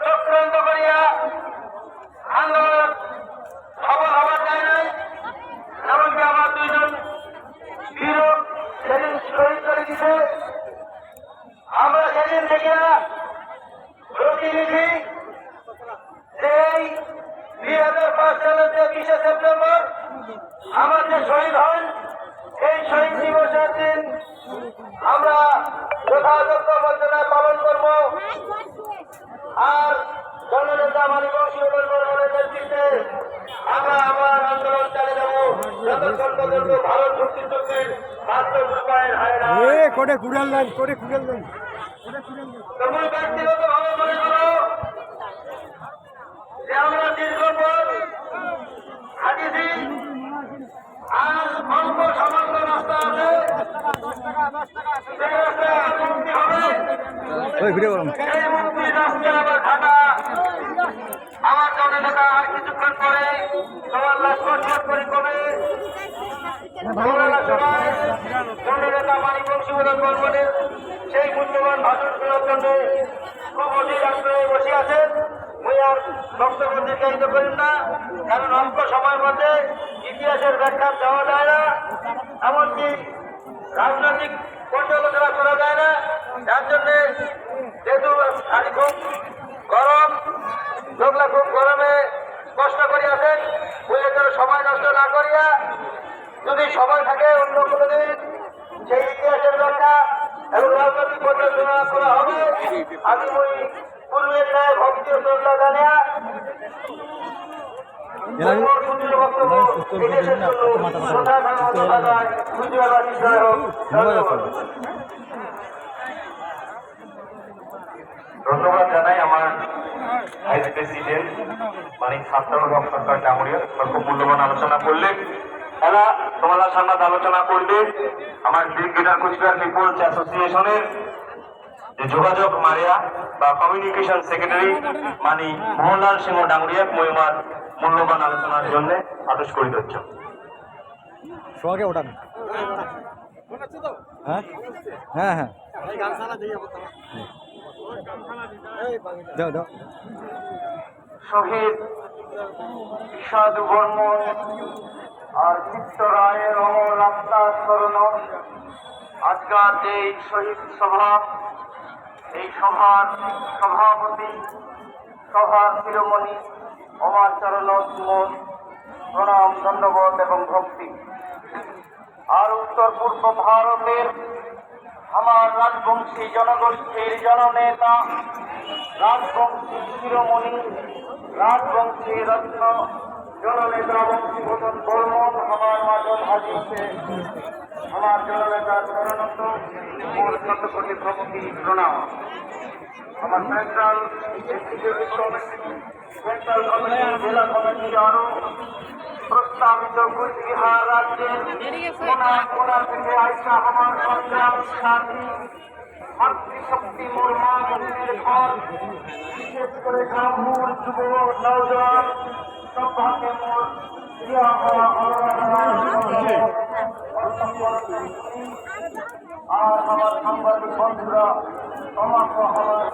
চক্রান্ত করিয়া আন্দোলন আমার করে প্রতিনিধি এই দুই হাজার পাঁচ সালের যে সেপ্টেম্বর আমার যে শহীদ হন, এই শহীদ দিবসের দিন আমরা যথাযথ মর্যাদায় পালন করব আর জননেতা মানিবংশী বর্মনের নেতৃত্বে আমরা আমার আন্দোলন চালিয়ে যাব যতক্ষণ পর্যন্ত এ কোটে কুড়াল লাইন কোটে কুড়াল মনে করো যে আমরা দীর্ঘপথ হাঁটিছি আর অল্প সামান্য রাস্তা আছে। জননেতা আর কিছুক্ষণ পরে সবার কটকট করে জননেতা মানিকবংশী বলেন বর্মনের সেই মূল্যবান ভাষণ শোনার জন্য খুব অধিক আগ্রহে বসে আছেন। মুই আর বক্তব্য দীর্ঘায়িত করেন না, কারণ অল্প সময়ের মধ্যে ইতিহাসের ব্যাখ্যা দেওয়া যায় না, এমনকি রাজনৈতিক পর্যালোচনা করা যায় না। যার জন্য যেহেতু শাড়ি খুব গরম, লোকলা খুব গরমে কষ্ট করি আছেন বুঝে যেন সময় নষ্ট না করিয়া যদি সময় থাকে অন্য কোনো দিন সেই ইতিহাসের ব্যাখ্যা এবং রাজনৈতিক পর্যালোচনা করা হবে। আমি ওই পূর্বের ন্যায় ভক্তি শ্রদ্ধা জানিয়া ধন্যবাদ ধন্যবাদ। জানাই আমার ভাইস প্রেসিডেন্ট মানে ছাত্র সরকার ডামরিয়া খুব মূল্যবান আলোচনা করলে এরা তোমাদের সামনে আলোচনা করবে। আমার ক্রিকেটার কুচবিহার পিপলস অ্যাসোসিয়েশনের। যে যোগাযোগ মারিয়া বা কমিউনিকেশন সেক্রেটারি মানি মোহনলাল সিংহ ডাঙ্গুরিয়া মহিমার মূল্যবান আলোচনার জন্য আদেশ হচ্ছে সোহাগে ওঠান। হ্যাঁ? হ্যাঁ হ্যাঁ। শহীদ সাধু বর্মন আর চিত্ত রায়ের অমর আত্মার স্মরণ আজকাল যে এই শহীদ সভা, এই সভার সভাপতি, সভার শিরোমণি, অমার চরণ সুমন প্রণাম, ধন্যবাদ এবং ভক্তি। আর উত্তর পূর্ব ভারতের আমার রাজবংশী জনগোষ্ঠীর জননেতা রাজবংশী শিরোমণি, রাজবংশী রত্ন জননেতা বংশীভূষণ বর্মন আমার মাঝন হাজিছে আমার জননেতা চরণত মোর শত প্রভৃতি প্রণাম। আমার central executive committee central committee জেলা কমিটি আরও প্রস্তাবিত কুচবিহার রাজ্যের কোনা থেকে আইসা আমার সংগ্রাম সাথী, মাতৃশক্তি মোর মা বোনের ঘর বিশেষ করে গ্রামুর যুব নওজোয়ান আমার সাংবাদিক বন্ধুরা সমস্ত আমার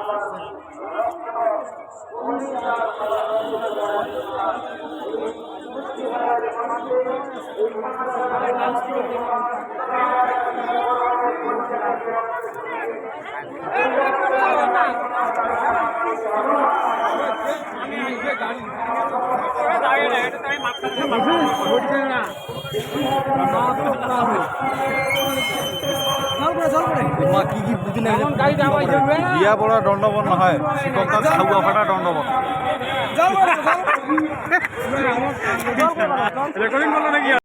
আমার বিয়া দণ্ডবন নহয় শিক্ষক দণ্ডবন।